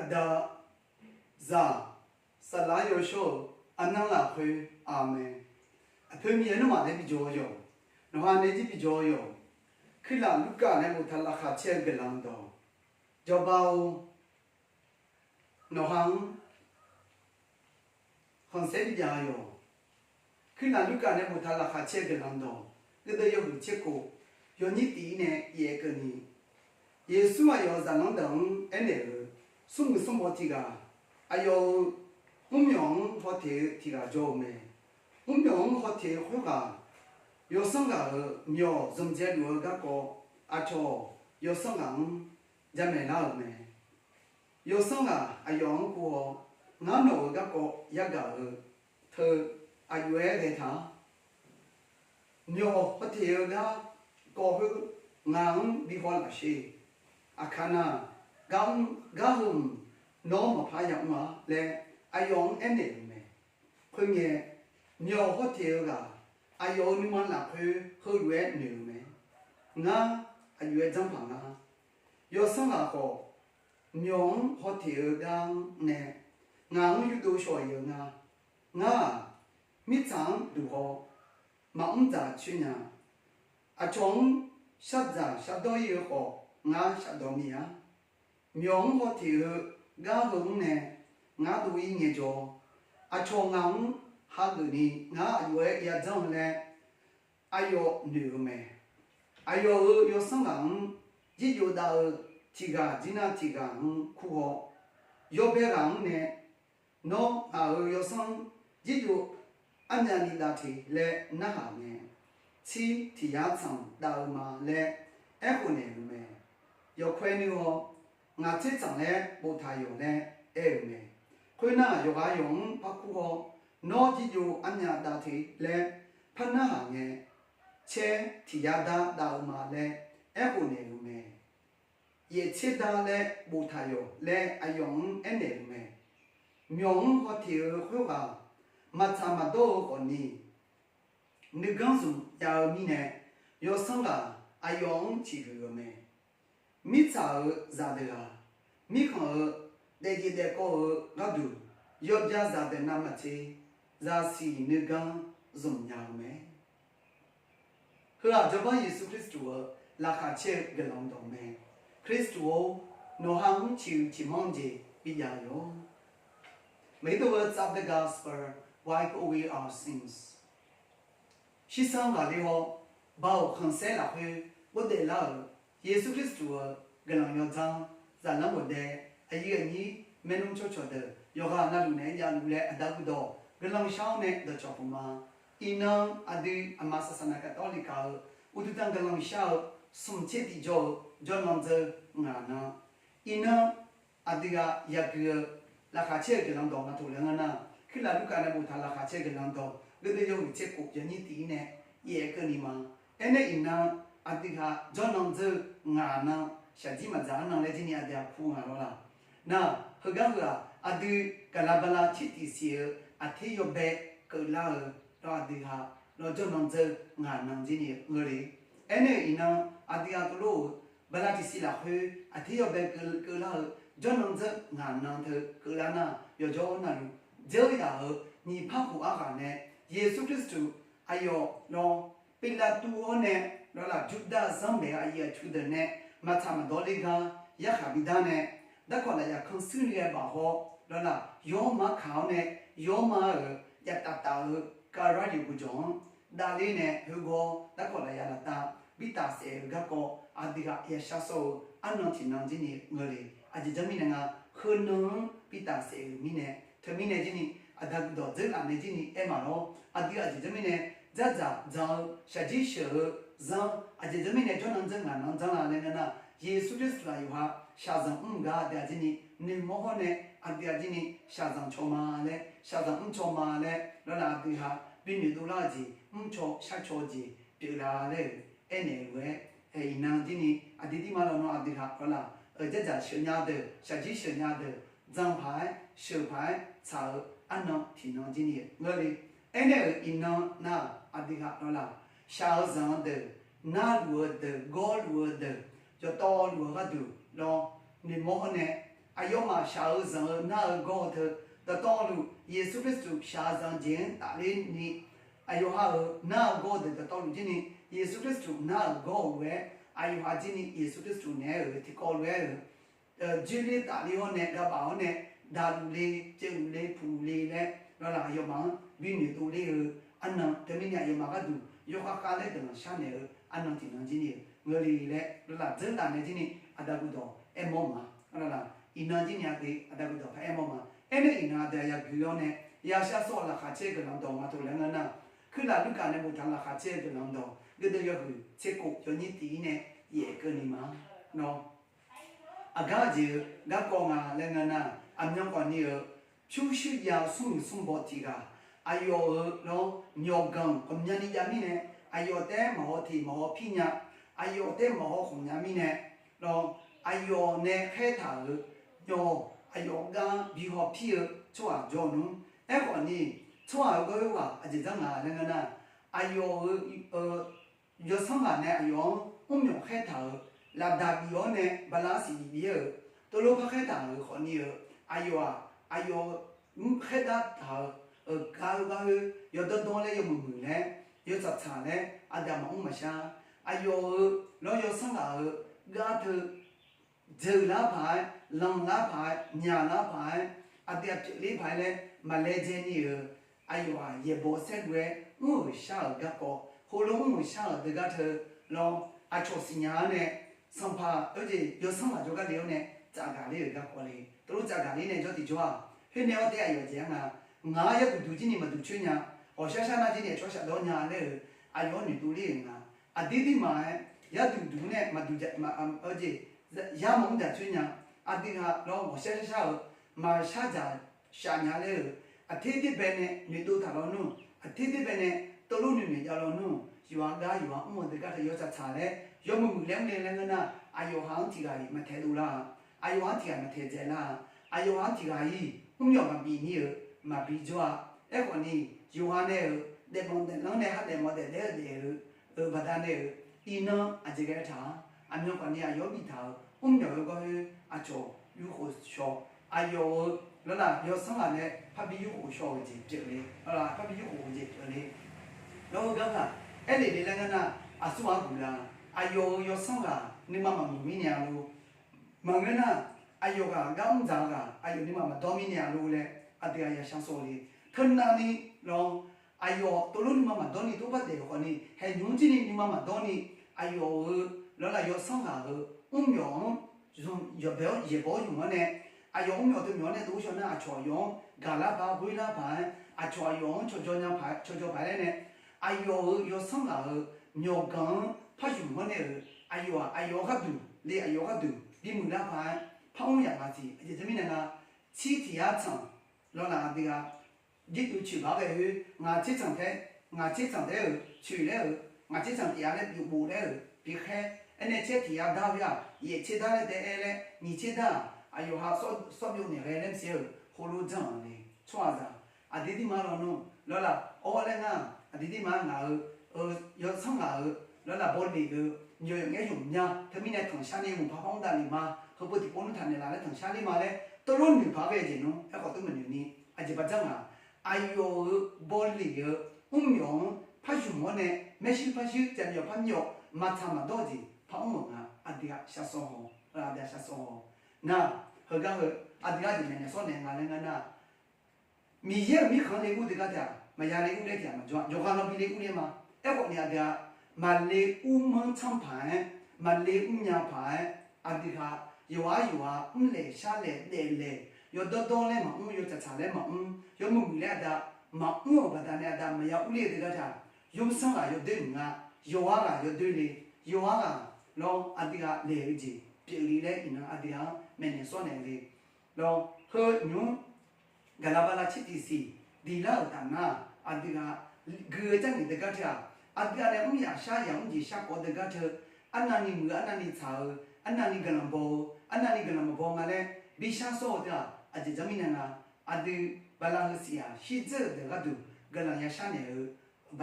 အဒါဇာဆလာယောရှောအနလာခွေအာမင်အဖေမြေနမလည်းပြီးကြောယောနဟာနေကြီးပြီးကြောယောခိလာလူကလည်းမထလာခချဲဂလန်တော့ဂျဘောနောဟန်ခွန်စေဒီယာယောခိလာလူကလည်းမထလာခချဲဂလန်တော့လေတဲ့ယောချက်ကိုယောနိတီနဲ့ယေကနီယေဆုအယောဇာနန်ဒံအဲ့လေဆု 숨 숨버티가 아요 분명 호텔 티가 좋음에 분명 호텔 호가 요성가 묘 점제료 갖고 아초 요성가 잠에 나오네 요성가 아용고 나노 갖고 야가 더 아유에 대타 묘 호텔가 거흐 나응 비홀 아시 아카나 ရှိအခါနာဂမ်ဂါဟုံနောမဖာယမလေအယောင်အနေမေခွင့်ရဲ့မြောဟတ်တေကအယောနိမလာခွေခွရွဲနေမေငါအရွယ်ဇံဖာငါယောဆံလာကိုမြောဟတ်တေကနဲ့ငါယူတို့ရှော်ယငါငါမိချံဒူဟောမောင်ဇာချွညာအချုံရှတ်ဇာရှတ်တော်ယေဟောငါရှတ်တော်မီယာ မြောဟတ်တေကဂုံနဲ့ငါတို့ဝင်းငယ်ကျော်အချုံငောင်ဟာဂနီငါအရွယ်ရကြောင်းလဲအယောနေမေအယောယောစံငောင်ကြည်ယောတာတီကဂျီနာတီကခုဟောယောဘေကောင်နဲ့နောအာယောစံကြည်ယောအညာနီလာတီလဲနာဟာမေချီတီယာဆောင်တာမာလဲအ ခုနေမေယောခွဲနေဟောငါချစ်ဆောင်လဲပို့ထားယောလဲအဲမေခွေးနာယောဂါယုံပကူဟောနောကြည်ယောအညာတာတီလဲဖနာဟာငဲချဲတီယာတာတာမာလဲအခုနေမေယေချစ်တာလဲပို့ထားယောလဲအယုံအနေမေမြေုံဟောတီခွေးကမချမတော့ကိုနီနေကန်စုယာမီနဲ့ယောဆ န်ကအယုံချီရမေမိချာဇာဒေလာမိခေါ်ဒေဂျီဒေကိုငါဒူယောပြဇာဒေနာမချေဇာစီနေကန်ဇုံညာမေခလာဂျဘယေရှုခရစ်တုလာခချေဂလောင်တော်မေခရစ်တုနောဟန်ချီချီမွန်ဂျေပိယာယော May the words of the gospel wipe away our sins. ရှိဆောင်ကလေးဟောဘောက် ခွန်ဆဲလာခွေဘုဒ္ဓလာယေရှုခရစ်တုဂလောင်ယောချောင်းဇာလံဘုဒ္ဓအကြီးအကြီးမင်းုံချောချောတဲ့ယောဂနာလူနဲ့ညာလူနဲ့အတကုတော့ဂလောင်ရှောင်းနဲ့တော့ချောပမာအင်းနံအဒီအမဆဆနာကတော်လီကာဥဒတန်ဂလောင်ရှောင်းစုံချစ်ဒီဂျောဂျွန်မန်ဇာငါနာအင်းနံအဒီကယကလာခါချေဂလောင်တော့နာထူလငါနာခိလာလူကနဲ့ဘူထာလာခါချေ 아디가 저놈즈 나나 샤지마 자나 레지니 아디아 푸하로라 나 허가가 아디 갈라발라 치티시에 아테요베 콜라 라디가 로저놈즈 나나지니 응리 에네 이나 아디가 그로 발라티시라 헤 아테요베 콜라 저놈즈 나나테 콜라나 요조나루 저야 니 파고 아가네 예수 그리스도 아요 로 빌라투오네 no pila tu ho ne lo la juda zambe ayi chu de ne ma cha ma do le ga ya kha bi da ne ဒါကလည်းရခွန်စင်းရပါဟောလောလာယောမခေါနဲ့ယောမရတတာကာရဒီကူဂျွန်ဒါလေးနဲ့ဟူကိုဒါကလည်းရလာတာဘီတာဆေဂကောအဒီကရရှာဆိုအနန်တီနန်ဂျီနီငလေအဂျီဂျမီနငါခွနုံဘီတာဆေမီနဲ့ထမီနဲ့ဂျီနီအဒါကတော့ဇဲလာနေဂျီနီအမရောအဒီအဂျီဂျမီနဲ့ဇာဇာဇောရှာဂျီရှေ ဇောအဂျီဂျမီနဲ့ဂျွန်နန်ဇန်ငါနန်ဇန်လာနေနာယေရှုခရစ်လာယဟာရှာဇံအင်္ဂါတဲ့ဂျီနီနေမောဟနဲ့အဒီအဂျီနီရှာဇံချောမာလေရှာဇံအင်ချောမာလေလောလာဒီဟာဘင်းနေဒူလာဂျီအင်ချောရှာချောဂျီပြေလာလေအဲ့နေဝဲအဲ့နန်ဂျီနီအဒီဒီမာလောနော်အဒီဟာလောလာအကြကြရှင်ညာတဲ့ရှာကြီးရှင်ညာတဲ့ဇံဖိုင် Charles de Nalwood de Goldwood de cho to lúa ga du lo ni mo ne ayo ma Charles de na go the the to lu Jesus Christ Charles de ta le ni ayo ha na go de the to lu jin ni Jesus Christ na go we ayo ha jin ni Jesus Christ ne ti ko we jin ni ta le ho ne da ba ho ne da lu le che lu le phu le le lo la ayo ma bi ni tu le ana te mi ni ayo ma ga du နိယေရှုခရစ်တုနဲ့ဒီကော်ဝဲဂျင်းလေးတာလေးဟောနဲ့ကပါဟောနဲ့ဒါလူလေးကျုပ်လေးဖူလေးနဲ့နော်လာယောမှာဘင်းနေတူလေးအနံတမင်းရယောမှာကတူယောခကာလေးတမရှာနေအနံတင်နင်းကြီးငယ်လေးလေနော်လာဇန်တာနေကြီးနိအတကူတော့ အမောမှာနော်လာအင်းနာကြီးညာတေအတကူတော့ဖဲမောမှာအဲ့ဒီအင်းနာတဲ့ရဂီယောနဲ့ရာရှာဆောလာခါချေကလန်တော့မတူလည်းနာခလာလူ ကနဲ့မထန်လာခါချေကလန်တော့ဂဒေယောကူချေကိုယောနိတီနဲ့ယေကနီမာနော်အကကြီးငါကောငါလည်းငါနာအမြောင်းကနေဖြူရှိရာဆုံဆုံဘောတီကအယောနော်ညောကံကမြနီယာမီနဲ့အယောတဲမဟောတီမဟောဖိညာအယောတဲမဟောခုညာမီနဲ့နော်အယောနဲ့ခဲတာညောအယောကဘီဟောဖိချွာဂျောနုအဲ့ကောနီချွာကောကအကြမ်းငါလည်းငါနာအယော呃ယောဆောင်ကနေအယောအုံမြောခဲတာ la davio ne balasi ye to lo pha kheta lo khoni ayo ayo mu kheta ta ka ga yo to don le yo mu mu le yo sa cha le ada ma um ma sha ayo lo yo sang ga ga to je la phai long la phai nya la phai adia le phai le ma le je ni ayo ye bo set we mu sha ga ko ho lo mu sha de ga to lo a cho sinya ne ဆောင်ဖာအဲ့ဒီရဆောင်မှာကြောကလေးနဲ့ကြာကာလေးကခေါ်လေသူတို့ကြာကာလေးနဲ့ကြောဒီကြောဟင်းနေတော့တဲ့အရွယ်ကျန်းက ငါရက်ကူဒူချင်းနေမတူချွညာဟောရှာရှာနာချင်းနဲ့ချောရှာတော့ညာလေအယောနေတူလေးငါအတိတိမှာရတူဒူနဲ့မတူကြမအဲ့ဒီရမုံတဲ့ချွညာအတိကတော့ဟောရှာရှာမရှာကြရှာညာလေအတိတိပဲနဲ့နေတူတာတော့နုအတိတိပဲနဲ့တလူနေနေကြတော့နုယူအားကားယူအားအမွန်တကတရောချချတဲ့ယောမှုလဲလဲလဲနာအာယောဟန်တီဂါရီမထဲလူလားအာယောဟန်တီဂါမထဲကျဲလားအာယောဟန်တီဂါရီမှုမြောက်မပြီးနီမပြီးကြွအဲ့ကောနီယော ဟန်နဲ့ဒေမွန်တဲ့လုံးနဲ့ဟာတယ်မော်တဲ့တဲ့တဲ့ဘာသာနဲ့အင်းနာအကြဲထားအမြောက်ကနေယောဘီထားမှုမြောက်ရောကအချောယူခိုရှောအာယောလလာယောဆန်လာနဲ့ဖပီယူကိုရှောကြီးပြစ်လေဟလာဖပီယူကိုကြီးပြစ်လေလောကကအဲ့ဒီလေလငနာအဆူအကူလား ayo yo sanga ni mama mi nya lo mangena ayo ga gam za ga ayo ni mama do mi nya lo le atia ya shang so le khana ni lo ayo to lo ni mama do ni to ba de ko ni he nyun ji ni ni mama do ni ayo lo la yo sanga lo um yong zum yo be ye bo yu ma ne ayo um yo de myo ne do sho na a chwa yong ga la ba bui la ba a chwa yong cho cho nya pha cho cho ba le ne ayo yo sanga lo myo gan ဖတ်ယူမနဲ့အယောအယောကဒူလေအယောကဒူဒီမူလာဖိုင်ဖောင်းရပါစီအဒီသမီးနာချီတီယာချံ လောလာဒီကဒီတူချီပါပဲဟဲ့ငါချစ်ဆောင်တဲ့ငါချစ်ဆောင်တဲ့ချီလဲငါချစ်ဆောင်တရားနဲ့ပြူပူတဲ့ဒီခဲအနေချက်တရားတော့ရရေချစ်တာတဲ့အဲလဲညီချစ်တာအယောဟာဆော့ဆော့ပြုံနေရဲနေစေဟိုလိုကြောင့်လေချွာသာအဒီဒီမာရောနော်လောလာအော်လဲငါအဒီဒီမာငါဟိုရောဆောင်ငါလောလာဘောဒီကိုညိုငဲယုံညာသမီးနဲ့ထုံရှာနေမှုဘာပေါင်းတာလီမာဟိုပုတ်ဒီပုံထန်နေလာလဲထုံရှာနေမှာလဲ 토론 미바게지노 아까 또면니 아지바장아 아이오 볼리게 운명 파슈모네 메시 파슈 잠요 판요 마타마도지 파오모가 아디가 샤송호 라다 샤송호 나 허가 아디가 되면 손에 나는가나 미예 미칸에 우디가다 마야레 우레티아 마 조가노 빌레 우레마 에고니아다 말레 우먼 참판 말레 우냐판 아디가 အဒီခါယောအယောအင်းလေရှာလေတဲလေယောတော်တော်လဲမဦးယောချချလဲမဦးယောမှုလေတာမဦးဘာတနဲ့တာမယောဦးလေတဲ့တာယောဆန်ကယောတဲ့ငါယောကယောတဲ့လေယောကလောအဒီကလေကြီးပြေလီလေအင်းအဒီဟာမင်းနေစောနေလေလောဟေညွန်းဂလာဘလာချစ်တီစီဒီလာတာနာအဒီကဂေကြနေတကတာအပြာလည်းဥရရှာရောင်ကြီးရှာပေါ်တကတ်အနနီမူအနနီချာအနနီကလံဘောအနနီကလံဘောငါလည်းဘီရှာစောတာအကြဇမီနနာအဒီဘလာစီယာရှိကျတဲ့ကဒူဂလန်ရရှာနေဘ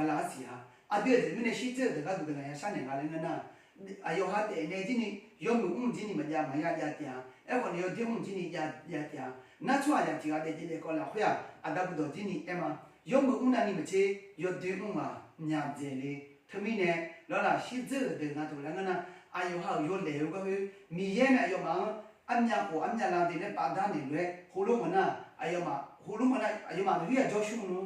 လာစီယာအဒီဇမီနရှိကျတဲ့ကဒူဂလန်ရရှာနေငါလည်းနာအယောဟာတဲ့နေကြီးနီယောမှုဦးကြီးနီမကြမရကြတဲ့အဲ့ခေါ်နေယောဒီမှုကြီးနီရရတဲ့နတ်ချွာရတီကတဲ့ကြီးတဲ့ကောလာခွေအဒပ်တော့ကြီးနီအမယောမှုဦးနာနီမချေယောဒီမှုမှာညာကျင်လေထမီနဲ့လောလာရှိဇဲတဲ့ငါတို့လည်းငါ အယောဟာယောလေယောကမီရဲ့နဲ့ယောမှာအမြကိုအမြလာတဲ့နဲ့ပါဒနေလွဲဟိုလိုမနာအယောမှာဟိုလိုမနာအယောမှာလူရကြောရှုနု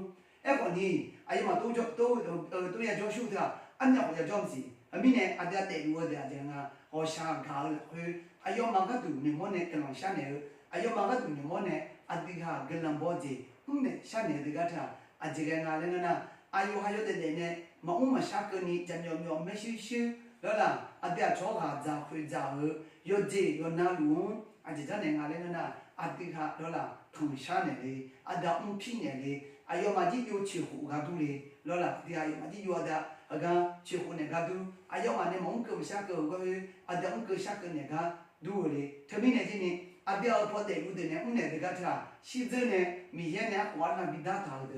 အဲ့ခေါ်နီအယောမှာတော့တော့တော့ရကြောရှုတဲ့အမြကိုရကြောစီအမိနဲ့အတတ်တဲ့လူဝတဲ့အကျဉ်းကဟောရှာကားခွေအယောမကတူနေမနဲ့ကလန်ရှာနေအယောမကတူနေမနဲ့အတိဟာဂလန်ဘောကြီးဦးနဲ့ရှာနေတဲ့ကထာအကြင်ကလည်းနာအယောဟာရတဲ့နဲ့မအုံမရှာကနီတမျောမျောမရှိရှိလောလာ အတတ်ချောခါဇာခွေဇာဟယောဂျေယောနာလူအကြင်ကလည်းနာအတိဟာလောလာထုံရှာနေလေအဒါအုံဖြစ်နေလေအယောမကြီးယိုချီဟူကတူလေလောလာဒီအယောမကြီးယောဒါအကချီခုနေကဒူအယောမနဲ့မုံကမရှာကောကိုအဒံကရှာကနေကဒူလေတမီနေချင်းနေအပြောက်ဖို့တဲ့လူတွေနဲ့ဦးနေတဲ့ကထာရှိစနေမိရဲ့နဲ့ဝါနာဘိဒါတာဒ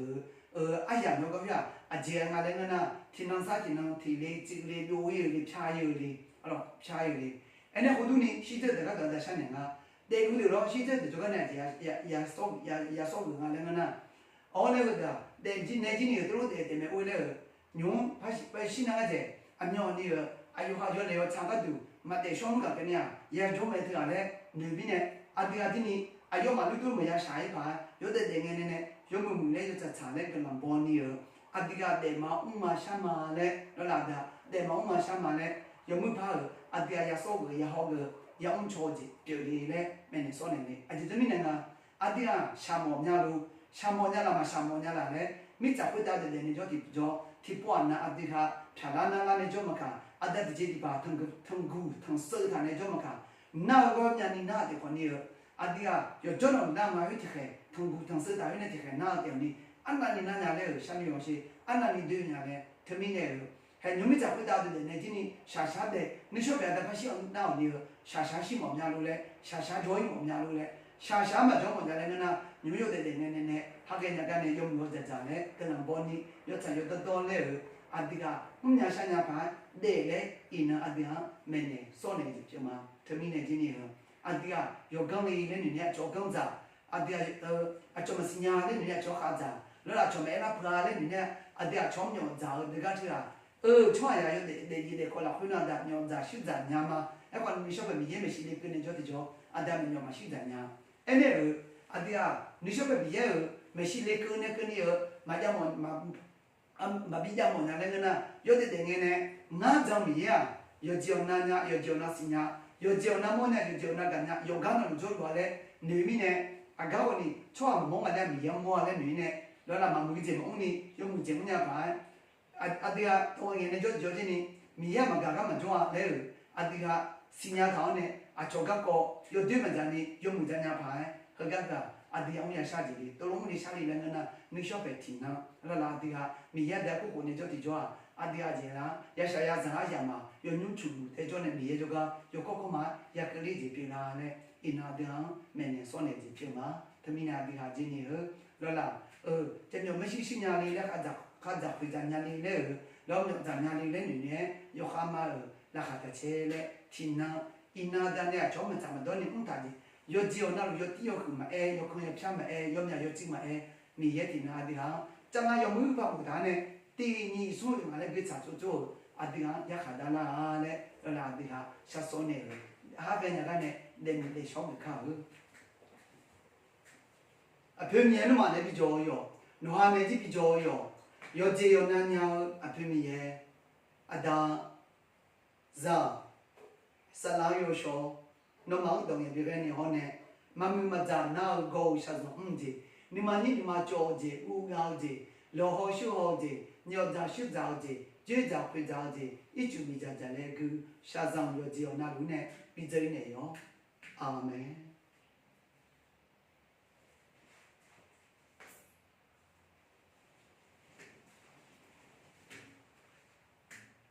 အဲအယာနောကပြ အဂျေငါလည်းငနာတင်နစာတင်နတီလေချီလေပြိုးရလေဖြားရလေအဲ့တော့ဖြားရလေအဲ့နဲ့ဟိုဒူနေရှိတဲ့ကတော့ဒါရှာနေငါတဲ့လူတွေတော့ရှိတဲ့ကြောကနေရာရာဆော့ရာရာဆော့ငါလည်းငနာအော်လည်းကတဲ့ဂျင်းနေဂျင်းနေတို့တဲ့တဲ့မဲ့ဦးလည်းညုံဖာပဲရှိနာတဲ့အမြော်နေရအယုဟာကျော်လေရောချာကတူမတဲ့ရှောင်းကကနရရကြုံမဲ့တဲ့လည်းနေပြီးနဲ့အဒီအဒီနီအယောမလူတို့မရဆိုင်ပါရုတ်တဲ့တဲ့ငယ်နဲ့နဲ့ရုံမှုမှုနဲ့ချာချာနဲ့ကလန်ပေါ်နီရ အတိကတေမဥမာရှမာလေလောလာဒါတေမဥမာရှမာလေယမုဖာလအတိယဆောဂယဟောဂယုံချောဂျီပြေလီလေမင်းစောနေလေအဂျီတမီနငါအတိယရှာမောမြလူရှာမောညလာမရှာမောညလာလေမိချပွတ်တဲ့တဲ့နေကြောဒီကြောဒီပွားနာအတိခထာလာနာလာနေကြောမခါအဒတ်ဂျီဒီပါထုံထုံကူထုံစေထာနေကြောမခါနာဂောညာနီနာတဲ့ခွန်နီအတိယယောဂျွန်နာမဝိတခဲထုံကူထုံစေတာဝိနေတခဲနာတဲ့နီ 안나니나 나래요 샤미 없이 안나니 되냐네 터미네요 해 놈이자 보다도 내 진이 샤샤데 니쇼베다 다시 나오니요 샤샤시 뭐냐로래 샤샤 조이 뭐냐로래 샤샤 맞죠 뭐냐래나 뉴욕데 네네네 하게 나가네 좀 뭐자자네 그냥 보니 여자 여자 돈래요 아디가 뭐냐 샤냐 봐 내래 이나 아디야 메네 손에 좀마 터미네 진이요 아디가 요강이 있는 냐 조강자 아디야 어 아좀 신야는 냐 조하자 လောလာချောမဲနာဖရာလေနိနဲ့အတျာချောညောဇာဒကတိရာအဲချောရရတဲ့တဲ့ဒီတဲ့ကောလာခွနာဒါညောဇာရှိဇာညာမအဲ့ကွာနိရှောပဲမြည်မရှိနေပြနေကြတဲ့ကြောအတျာညောမရှိဇာညာအဲ့နဲ့အတျာနိရှောပဲမြည်မရှိလေကုနေကနေမကြမမမပိကြမနာလည်းနာရုပ်တဲ့ငင်းနဲ့ငါကြောင့်မြည်ရယောဂျောနာညာယောဂျောနာစညာယောဂျောနာမောနဲ့ယောဂျောနာကညာယောဂနာလို့ပြောပါလေနေမိနဲ့အကောက်ကနေချွတ်မောင်းကလည်းမြေမောလည်းနေနဲ့ လောလာမမူကြီးမုံနီယုံမှုကျင်ညာပါအတေကတော့ငယ်နဲ့ကြောကြောချင်းနီမိရမကကမကြောလဲအတေကစညာခေါင်းနဲ့အချောကကောရောတွေ့မှကြနေယုံမှုကျညာပါခကက adi ang ya shaji li to long ni shali la ngana ni shop pe ti na la la adi ha mi ya da ko ko ni jo ti jo adi a je la ya sha ya zan a ya ma yo nyu chu lu te jo ne mi ye jo ga yo ko ko ma ya ka li ji pi na ne ina de ha me ne so ne ji pi ma ta mi na adi ha ji ni he la la ơ te myo me shi shi nya li la ka da ka da pi da nya li le lo myo da nya li le ni ne yo kha ma la ka ta che le ti na ina da ne a jo ma ta ma do ni un ta ji ယောဂျီယောနာယောတီယောခုမအဲယောခွန်ရဖြမ်းမအဲယောမြယောကြည့်မအဲမိရဲ့ဒီနာဒီဟာကျန်လာယောမှုပါဘူးဒါနဲ့တီညီ ဆိုးရမှာလည်းပြချာချိုချိုအဒီဟာရခါဒါလာလေလာဒီဟာရှာစောနေလေဟာပဲညာကနေလေမီလေရှောင်းခါဘူးအဖေမြဲနမှာလည်းပြီးကြောရောနွားနေကြည့်ပြီးကြောရောယောဂျီယောနာညာအဖေမြဲအဒါဇာဆလာယောရှော no ma u dong ye be ne ho ne ma mi ma za na go sha zo hm ji ni ma ni ni ma jo ji u